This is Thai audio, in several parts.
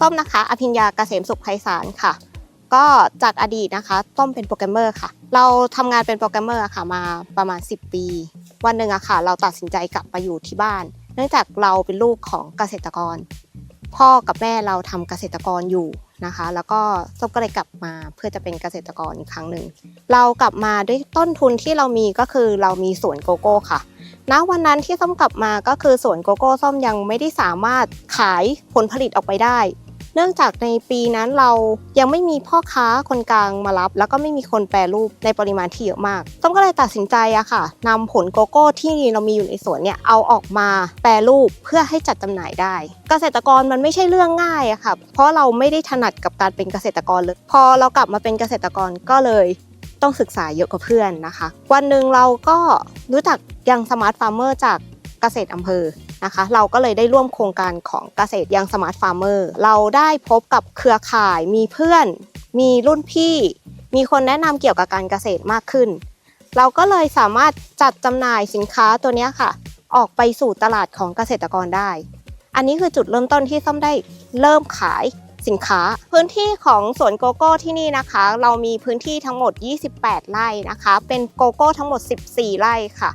ส้มนะคะ อภิญญาเกษมสุขไพศาลค่ะ ก็จากอดีตนะคะส้มเป็นโปรแกรมเมอร์ค่ะ เราทำงานเป็นโปรแกรมเมอร์อะค่ะมาประมาณ 10 ปี วันหนึ่งอะค่ะ เราตัดสินใจกลับมาอยู่ที่บ้าน เนื่องจากเราเป็นลูกของเกษตรกร พ่อกับแม่เราทำเกษตรกรอยู่นะคะ แล้วก็ส้มก็เลยกลับมาเพื่อจะเป็นเกษตรกรอีกครั้งหนึ่ง เรากลับมาด้วยต้นทุนที่เรามีก็คือเรามีสวนโกโก้ค่ะณวันนั้นที่ส้มกลับมาก็คือสวนโกโก้ส้มยังไม่ได้สามารถขายผลผลิตออกไปได้ นื่องจากในปีนั้นเรายังไม่มีพ่อค้าคนกลางมารับ แล้วก็ไม่มีคนแปรรูปในปริมาณที่เยอะมากส้มก็เลยตัดสินใจอะค่ะนำผลโกโก้ที่เรามีอยู่ในสวนเนี่ยเอาออกมาแปรรูปเพื่อให้จัดจำหน่ายได้ เกษตรกรมันไม่ใช่เรื่องง่ายอะค่ะ เพราะเราไม่ได้ถนัดกับการเป็นเกษตรกรเลยพอเรากลับมาเป็นเกษตรกรก็เลยต้องศึกษาเยอะกว่าเพื่อนนะคะ วันหนึ่งเราก็รู้จักยังสมาร์ทฟาร์มเมอร์จากเกษตรอำเภอ นะคะ เราก็เลยได้ร่วมโครงการของเกษตรยังสมาร์ทฟาร์มเมอร์เราได้พบกับเครือข่ายมีเพื่อน มีรุ่นพี่ มีคนแนะนำเกี่ยวกับการเกษตรมากขึ้น เราก็เลยสามารถจัดจำหน่ายสินค้าตัวนี้ค่ะ ออกไปสู่ตลาดของเกษตรกรได้ อันนี้คือจุดเริ่มต้นที่ส้มได้เริ่มขายสินค้า พื้นที่ของสวนโกโก้ที่นี่นะคะ เรามีพื้นที่ทั้งหมด 28 ไร่นะคะ เป็นโกโก้ทั้งหมด 14 ไร่ค่ะ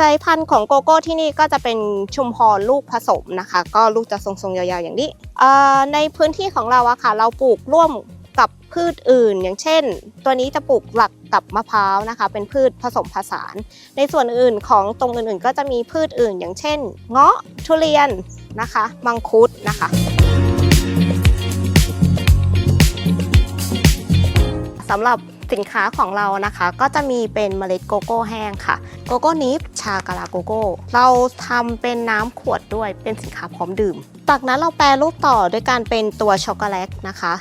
สายพันธุ์ของโกโก้ที่นี่ก็จะเป็นชุมพรลูกผสมนะคะ ก็ลูกจะทรงๆยาวๆอย่างนี้ในพื้นที่ของเราอะค่ะ เราปลูกร่วมกับพืชอื่น อย่างเช่น ตัวนี้จะปลูกหลักกับมะพร้าวนะคะ เป็นพืชผสมผสาน ในส่วนอื่นของตรงอื่นๆ ก็จะมีพืชอื่น อย่างเช่น เงาะทุเรียนนะคะ มังคุดนะคะสำหรับสินค้าของเรานะคะ ก็จะมีเป็นเมล็ดโกโก้แห้งค่ะ โกโก้นิฟ ชากาลาโกโก้ เราทำเป็นน้ำขวดด้วยเป็นสินค้าพร้อมดื่ม จากนั้นเราแปรรูปต่อด้วยการเป็นตัวช็อกโกแลตนะคะ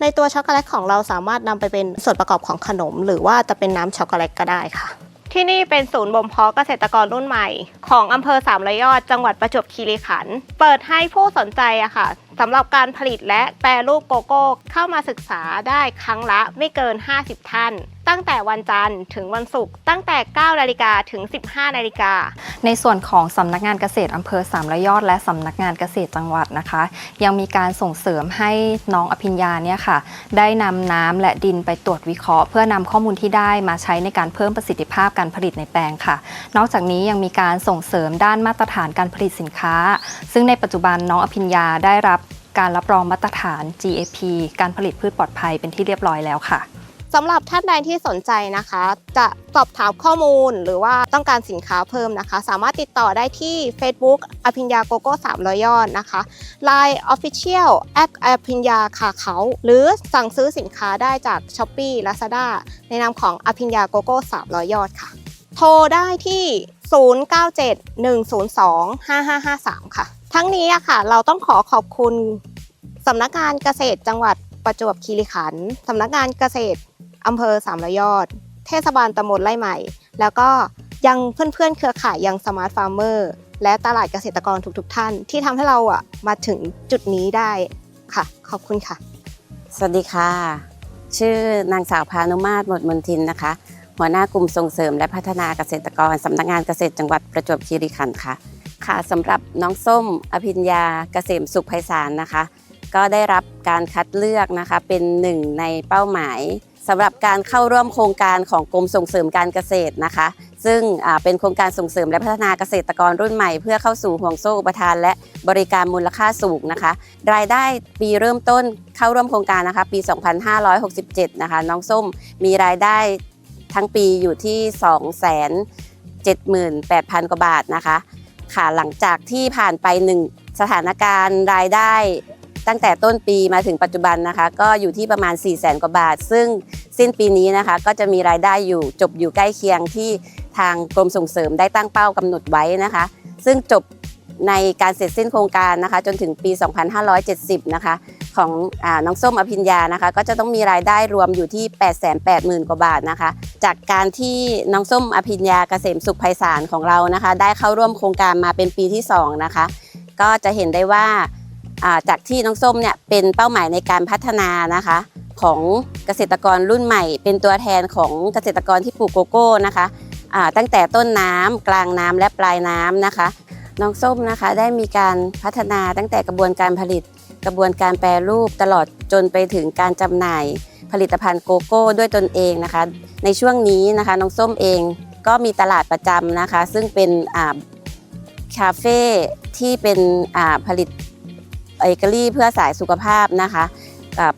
ในตัวช็อกโกแลตของเราสามารถนำไปเป็นส่วนประกอบของขนม หรือว่าจะเป็นน้ำช็อกโกแลตก็ได้ค่ะ ที่นี่เป็นศูนย์บ่มเพาะเกษตรกรรุ่นใหม่ ของอำเภอสามระยอดจังหวัดประจวบคีรีขันธ์เปิดให้ผู้สนใจอะค่ะสำหรับการผลิตและแปรรูปโกโก้เข้ามาศึกษาได้ครั้งละไม่เกิน 50 ท่าน ตั้งแต่วันจันทร์ถึงวันศุกร์ตั้งแต่ 9 นาฬิกาถึง 15 นาฬิกา ในส่วนของสำนักงานเกษตรอำเภอสามระยอด และสำนักงานเกษตรจังหวัดนะคะ ยังมีการส่งเสริมให้น้องอภิญญาเนี่ยค่ะ ได้นำน้ำและดินไปตรวจวิเคราะห์ เพื่อนำข้อมูลที่ได้มาใช้ในการเพิ่มประสิทธิภาพการผลิตในแปลงค่ะ นอกจากนี้ยังมีการส่งเสริมด้านมาตรฐานการผลิตสินค้า ซึ่งในปัจจุบันน้องอภิญญาได้รับ การรับรองมาตรฐาน GAP การผลิตพืชปลอดภัยเป็นที่เรียบร้อยแล้วค่ะสำหรับท่านใดที่สนใจนะคะ จะสอบถามข้อมูลหรือว่าต้องการสินค้าเพิ่มนะคะ สามารถติดต่อได้ที่ Facebook อภิญญาโกโก้300ยอดนะคะ Line Official แอดอภิญญาคาเขา หรือสั่งซื้อสินค้าได้จาก s h อ p e e Lazada ในนามของอภิญญาโกโก้300ยอดค่ะ โทรได้ที่ 0971025553 ค่ะ ทั้งนี้อะค่ะ เราต้องขอขอบคุณสำนักงานเกษตรจังหวัดประจวบคีรีขันธ์สำนักงานเกษตรอำเภอสามระยอด เทศบาลตำบลไร่ใหม่ แล้วก็ยังเพื่อนๆ เครือข่ายยังสมาร์ทฟาร์มเมอร์และตลาดเกษตรกรทุกๆท่าน ที่ทำให้เราอะมาถึงจุดนี้ได้ค่ะ ขอบคุณค่ะ สวัสดีค่ะ ชื่อนางสาวพานุมาตรหมดมนทินนะคะ หัวหน้ากลุ่มส่งเสริมและพัฒนาเกษตรกรสำนักงานเกษตรจังหวัดประจวบคีรีขันธ์ค่ะ ค่ะสำหรับน้องส้ม อภิญญาเกษมสุขไพศาลนะคะ ก็ได้รับการคัดเลือกนะคะเป็นหนึ่งในเป้าหมายสำหรับการเข้าร่วมโครงการของกรมส่งเสริมการเกษตรนะคะ ซึ่งเป็นโครงการส่งเสริมและพัฒนาเกษตรกรรุ่นใหม่ เพื่อเข้าสู่ห่วงโซ่อุปทาน และบริการมูลค่าสูงนะคะ รายได้ปีเริ่มต้นเข้าร่วมโครงการนะคะ ปี 2567 นะคะ น้องส้มมีรายได้ทั้งปีอยู่ที่ 278,000 กว่าบาทนะคะ ค่ะหลังจากที่ผ่านไปหนึ่งสถานการณ์รายได้ ตั้งแต่ต้นปีมาถึงปัจจุบันนะคะ ก็อยู่ที่ประมาณ 4 0 0แสนกว่าบาท ซึ่งสิ้นปีนี้นะคะก็จะมีรายได้อยู่จบอยู่ใกล้เคียงที่ทางกรมส่งเสริมได้ตั้งเป้ากำหนดไว้นะคะ ซึ่งจบในการเสร็จสิ้นโครงการนะคะ จนถึงปี 2570 นะคะ ของอน้องส้มอภิญญานะคะ ก็จะต้องมีรายได้รวมอยู่ที่ 880,000 กว่าบาทนะคะ จากการที่น้องส้มอภิญญาเกษมสุขไพศาลของเรานะคะ ได้เข้าร่วมโครงการมาเป็นปีที่ 2 นะคะ ก็จะเห็นได้ว่าจากที่น้องส้มเนี่ยเป็นเป้าหมายในการพัฒนานะคะของเกษตรกรรุ่นใหม่ เป็นตัวแทนของเกษตรกรที่ปลูกโกโก้นะคะตั้งแต่ต้นน้ำกลางน้ำและปลายน้ำนะคะ น้องส้มนะคะได้มีการพัฒนาตั้งแต่กระบวนการผลิต กระบวนการแปรรูปตลอดจนไปถึงการจำหน่าย ผลิตภัณฑ์โกโก้ด้วยตนเองนะคะ ในช่วงนี้นะคะน้องส้มเองก็มีตลาดประจำนะคะ ซึ่งเป็นคาเฟ่ที่เป็นผลิตเอกรี่เพื่อสายสุขภาพนะคะ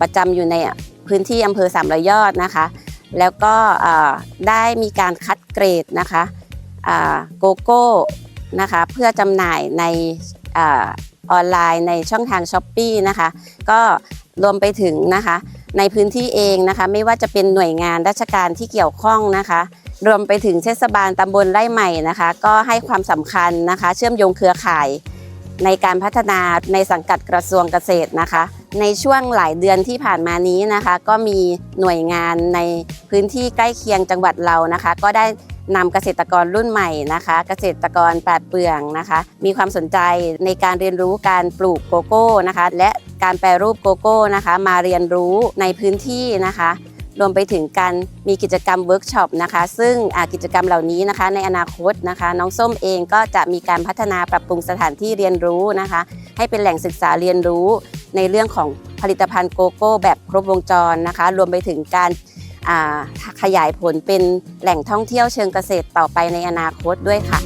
ประจำอยู่ในพื้นที่อำเภอสามร้อยอดนะคะ แล้วก็ได้มีการคัดเกรดนะคะโกโก้นะคะเพื่อจำหน่ายใน อออนไลน์ในช่องทางช้อปปีนะคะ ก็รวมไปถึงนะคะ ในพื้นที่เองนะคะ ไม่ว่าจะเป็นหน่วยงานราชการที่เกี่ยวข้องนะคะ รวมไปถึงเทศบาลตำบลไร่ใหม่นะคะ ก็ให้ความสำคัญนะคะ เชื่อมโยงเครือข่ายในการพัฒนาในสังกัดกระทรวงเกษตรนะคะ ในช่วงหลายเดือนที่ผ่านมานี้นะคะ ก็มีหน่วยงานในพื้นที่ใกล้เคียงจังหวัดเรานะคะ ก็ได้ นำเกษตรกรรุ่นใหม่นะคะ เกษตรกรปราดเปรื่องนะคะ มีความสนใจในการเรียนรู้การปลูกโกโก้นะคะ และการแปรรูปโกโก้นะคะ มาเรียนรู้ในพื้นที่นะคะรวมไปถึงการมีกิจกรรมเวิร์กช็อปนะคะ ซึ่งกิจกรรมเหล่านี้นะคะ ในอนาคตนะคะ น้องส้มเองก็จะมีการพัฒนาปรับปรุงสถานที่เรียนรู้นะคะ ให้เป็นแหล่งศึกษาเรียนรู้ในเรื่องของผลิตภัณฑ์โกโก้ แบบครบวงจรนะคะ รวมไปถึงการ ขยายผลเป็นแหล่งท่องเที่ยวเชิงเกษตรต่อไปในอนาคตด้วยค่ะ